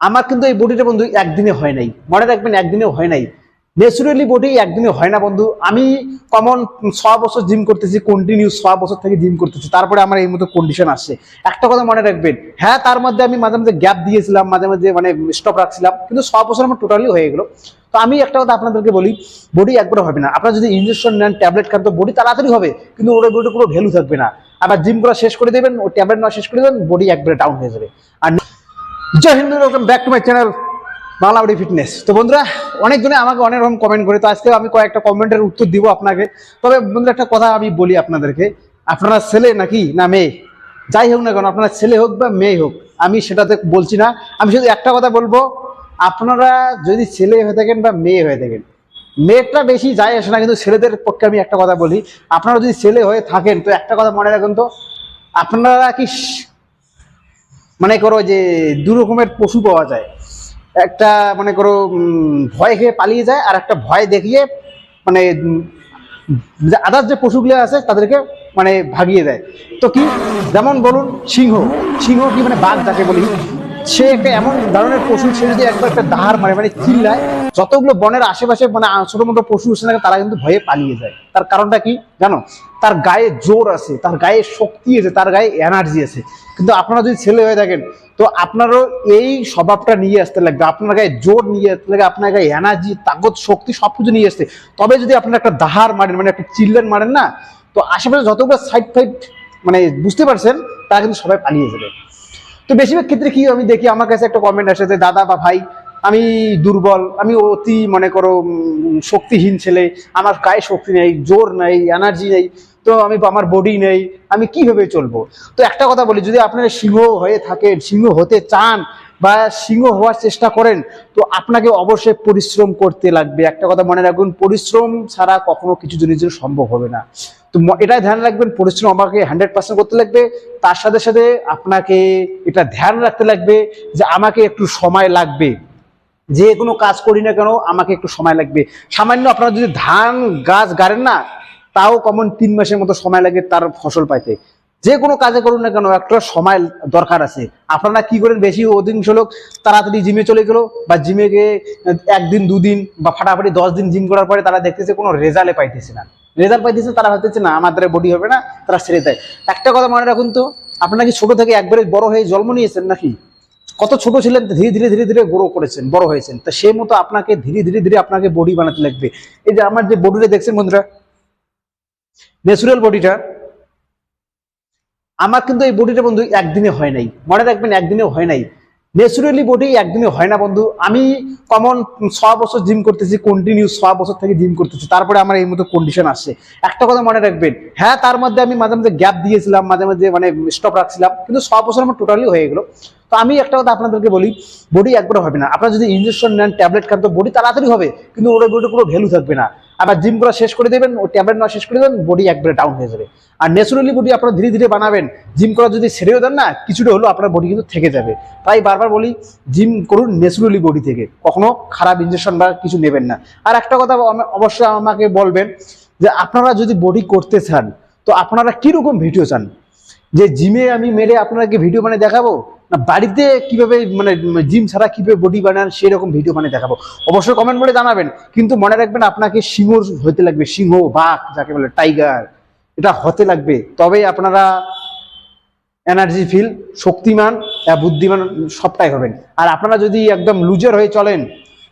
আমার কিন্তু এই বডিটা বন্ধু একদিনে হয় নাই। মনে রাখবেন একদিনে হয় নাই। ন্যাচুরালি বডি একদিনে হয় না বন্ধু। আমি কমন ছ বছর জিম করতেছি কন্টিনিউ ছ বছর থেকে জিম করতেছি। তারপরে আমার এই মতো কন্ডিশন আসছে। একটা কথা মনে রাখবেন হ্যাঁ তার মধ্যে আমি মাঝে মাঝে গ্যাপ দিয়েছিলাম, মাঝে মাঝে মানে স্টপ রাখছিলাম, কিন্তু ছ বছর আমার টোটালি হয়ে গেলো। তো আমি একটা কথা আপনাদেরকে বলি বডি একবার হবে না। আপনারা যদি ইঞ্জেকশন নেন ট্যাবলেট খান, তো বডি তাড়াতাড়ি হবে, কিন্তু ওর বডি কোনো ভ্যালু থাকবে না। আবার জিম করা শেষ করে দেবেন, ও ট্যাবলেট নেওয়া শেষ করে দেবেন বডি একবারে ডাউন হয়ে যাবে। আর Jai Hind welcome back to my channel Bangla body fitness তো বন্ধুরা, অনেকজনে আমাকে অনেক রকম কমেন্ট করে, তো আজকে আমি কয়েকটা কমেন্টের উত্তর দিব আপনাকে। তবে বন্ধুরা, একটা কথা আমি বলি আপনাদেরকে, আপনারা ছেলে নাকি না মেয়ে? যাই হোক না কেন, আপনারা ছেলে হোক বা মেয়ে হোক, আমি সেটাতে বলছি না। আমি শুধু একটা কথা বলব, আপনারা যদি ছেলে হয়ে থাকেন বা মেয়ে হয়ে থাকেন মেয়েটা বেশি যায় আসে না, কিন্তু ছেলেদের পক্ষে আমি একটা কথা বলি। আপনারা যদি ছেলে হয়ে থাকেন, তো একটা কথা মনে রাখুন তো, আপনারা কি মনে করো যে দু রকমের পশু পাওয়া যায়। একটা মনে করো ভয় খেয়ে পালিয়ে যায় আর একটা ভয় দেখিয়ে মানে আদার্স যে পশুগুলো আছে তাদেরকে মানে ভাগিয়ে দেয়। তো কি? যেমন বলুন সিংহ। সিংহ কি মানে বাঘ যাকে বলি? সে একটা এমন ধরনের পশু, সে যদি একবার একটা দাহার মারে মানে চিল্লায়, যতগুলো বনের আশেপাশে মানে ছোট মোটো পশু আছে না তারা কিন্তু ভয়ে পালিয়ে যায়। তার কারণটা কি জানো? তার গায়ে জোর আছে, তার গায়ে শক্তি আছে, তার গায়ে এনার্জি আছে। কিন্তু আপনারা যদি ছেলে হয়ে থাকেন, তো আপনারও এই স্বভাবটা নিয়ে আসতে লাগবে। আপনার গায়ে জোর নিয়ে আসতে লাগবে, আপনার গায়ে এনার্জি তাগত শক্তি সব কিছু নিয়ে আসতে। তবে যদি আপনার একটা দাহার মারেন মানে একটা চিল্লেন মারেন না, তো আশেপাশে যতগুলো সাইড ফাইড মানে বুঝতে পারছেন, তারা কিন্তু সবাই পালিয়ে যাবে। তো বেশিরভাগ ক্ষেত্রে কি আমি দেখি, আমার কাছে একটা কমেন্ট আসে যে, দাদা বা ভাই, আমি দুর্বল, আমি অতি, মনে করো শক্তিহীন ছেলে, আমার গায়ে শক্তি নেই, জোর নেই এনার্জি নেই, তো আমি, আমার বডি নেই, আমি কীভাবে চলবো? তো একটা কথা বলি, যদি আপনারা সিংহ হয়ে থাকেন, সিংহ হতে চান বা সিংহ হওয়ার চেষ্টা করেন, তো আপনাকে অবশ্যই পরিশ্রম করতে লাগবে। একটা কথা মনে রাখুন, পরিশ্রম ছাড়া কখনো কিছু জিনিস সম্ভব হবে না। তো এটা ধ্যান রাখবেন, পরিশ্রম আমাকে হান্ড্রেড পার্সেন্ট করতে লাগবে। তার সাথে সাথে আপনাকে এটা ধ্যান রাখতে লাগবে যে আমাকে একটু সময় লাগবে। যে কোনো কাজ করি না কেন, আমাকে একটু সময় লাগবে। সামান্য আপনারা যদি ধান, গাছ গাড়েন না, তাও কমন তিন মাসের মতো সময় লাগে তার ফসল পাইতে। যে কোনো কাজে করুন না কেন, একটা সময় দরকার আছে। আপনারা কি করেন, বেশি অধিকাংশ লোক তাড়াতাড়ি জিমে চলে গেলো বা জিমে গিয়ে একদিন, দুদিন বা ফাটাফাটি দশ দিন জিম করার পরে তারা দেখতেছে কোনো রেজাল্টে পাইতেছে না। রেজাল্ট পাইতেছে, তারা ভাবতেছে, না আমাদের বডি হবে না, তারা ছেড়ে দেয়। একটা কথা মনে রাখুন তো, আপনারা কি ছোট থেকে একবারে বড় হয়ে জন্ম নিয়েছেন নাকি? কত ছোট ছিলেন, ধীরে ধীরে ধীরে ধীরে বড় করেছেন, বড় হয়েছেন। তা সেই মতো আপনাকে ধীরে ধীরে ধীরে আপনাকে বডি বানাতে লাগবে। এই যে আমার যে বডিটা দেখছেন বন্ধুরা ন্যাচুরাল বডিটা আমার কিন্তু এই বডিটা বন্ধু একদিনে হয় নাই। মনে রাখবেন একদিনে হয় নাই। ন্যাচুরালি বডি একদিনে হয় না বন্ধু। আমি কমন ছ বছর জিম করতেছি কন্টিনিউ ছ বছর থেকে জিম করতেছি। তারপরে আমার এই মতো কন্ডিশন আসছে। একটা কথা মনে রাখবেন হ্যাঁ তার মধ্যে আমি মাঝে মাঝে গ্যাপ দিয়েছিলাম, মাঝে মাঝে মানে স্টপ রাখছিলাম, কিন্তু ছ বছর আমার টোটালি হয়ে গেলো। তো আমি একটা কথা আপনাদেরকে বলি বডি একবার হবে না। আপনারা যদি ইঞ্জেকশন নেন ট্যাবলেট খান, তো বডি তাড়াতাড়ি হবে, কিন্তু ওর বডি কোনো ভ্যালু থাকবে না। আবার জিম করা শেষ করে দেবেন ও ট্যাবলেট নেওয়া শেষ করে দেবেন বডি একবারে ডাউন হয়ে যাবে। আর ন্যাচুরালি বডি আপনারা ধীরে ধীরে বানাবেন জিম করা যদি ছেড়েও দেন না, কিছুটা হলেও আপনার বডি কিন্তু থেকে যাবে। তাই বারবার বলি জিম করুন ন্যাচুরালি বডি থেকে, কখনো খারাপ ইঞ্জেকশন বা কিছু নেবেন না। আর একটা কথা অবশ্যই আমাকে বলবেন, যে আপনারা যদি বডি করতে চান, তো আপনারা কীরকম ভিডিও চান? যে জিমে আমি মেরে আপনাকে ভিডিও মানে দেখাবো? না, বাড়িতে কীভাবে মানে জিম ছাড়া কীভাবে বডি বানান সেরকম ভিডিও মানে দেখাবো। অবশ্যই কমেন্ট করে জানাবেন। কিন্তু মনে রাখবেন, আপনাকে সিংহ হতে লাগবে। সিংহ, বাঘ, যাকে বলে টাইগার এটা হতে লাগবে। তবেই আপনারা এনার্জি ফিল শক্তিমান বুদ্ধিমান, সবটাই হবেন। আর আপনারা যদি একদম লুজার হয়ে চলেন,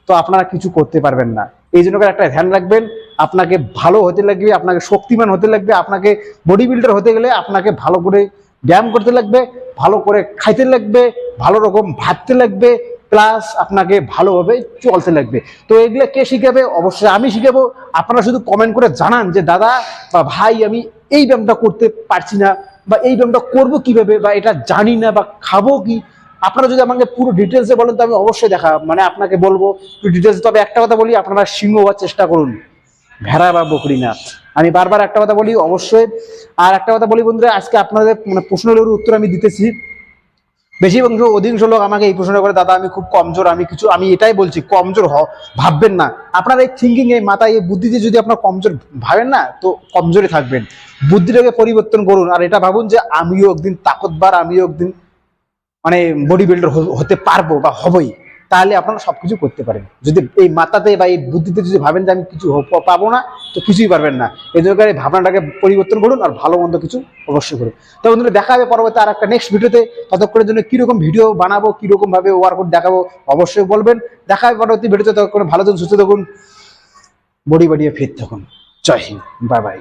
তো আপনারা কিছু করতে পারবেন না। এই জন্য একটা ধ্যান রাখবেন। আপনাকে ভালো হতে লাগবে, আপনাকে শক্তিমান হতে লাগবে, আপনাকে বডি বিল্ডার হতে গেলে আপনাকে ভালো করে ব্যায়াম করতে লাগবে, ভালো করে খাইতে লাগবে, ভালো রকম ভাবতে লাগবে প্লাস আপনাকে ভালোভাবে চলতে লাগবে। তো এগুলো কে শিখাবে? অবশ্যই আমি শিখাবো। আপনারা শুধু কমেন্ট করে জানান যে, দাদা বা ভাই, আমি এই ব্যায়ামটা করতে পারছি না বা এই ব্যায়ামটা করব কীভাবে বা এটা জানি না বা খাব কি? আপনারা যদি আমাকে পুরো ডিটেলসে বলেন, তো আমি অবশ্যই দেখা মানে আপনাকে বলব। ডিটেলস তবে একটা কথা বলি, আপনারা সিংহ হওয়ার চেষ্টা করুন। ভেড়া বা বকরি না। আমি বারবার একটা কথা বলি, অবশ্যই। আর একটা কথা বলি বন্ধুরা, আজকে আপনাদের মানে প্রশ্নের উত্তর আমি দিতেছি। বেশি অংশ অধিকাংশ লোক আমাকে এই প্রশ্ন করে, দাদা, আমি খুব কমজোর, আমি কিছু, আমি এটাই বলছি, কমজোর হ ভাববেন না। আপনার এই থিঙ্কিং এই মাথায়, এই বুদ্ধি বুদ্ধিতে যদি আপনার কমজোর ভাবেন না, তো কমজোরে থাকবেন। বুদ্ধিটাকে পরিবর্তন করুন। আর এটা ভাবুন যে, আমিও একদিন তাকতবার, আমিও একদিন মানে বডি বিল্ডার হতে পারব বা হবই। তাহলে আপনারা সবকিছু করতে পারেন। যদি এই মাথাতে বা এই বুদ্ধিতে যদি ভাবেন যে আমি কিছু পাবো না, তো কিছুই পারবেন না। এই জন্য এই ভাবনাটাকে পরিবর্তন করুন আর ভালো মন্দ কিছু অবশ্যই করুন। তো বন্ধুরা, দেখা হবে পরবর্তী আর একটা নেক্সট ভিডিওতে ততক্ষণের জন্য কীরকম ভিডিও বানাবো কীরকম ভাবে ওয়ার্কআউট দেখাবো অবশ্যই বলবেন। দেখা হবে পরবর্তী ভিডিওতে ততক্ষণ ভালো থাকুন, সুস্থ থাকুন, বডি বাড়িয়ে ফিট থাকুন। Jai Hind, bye bye.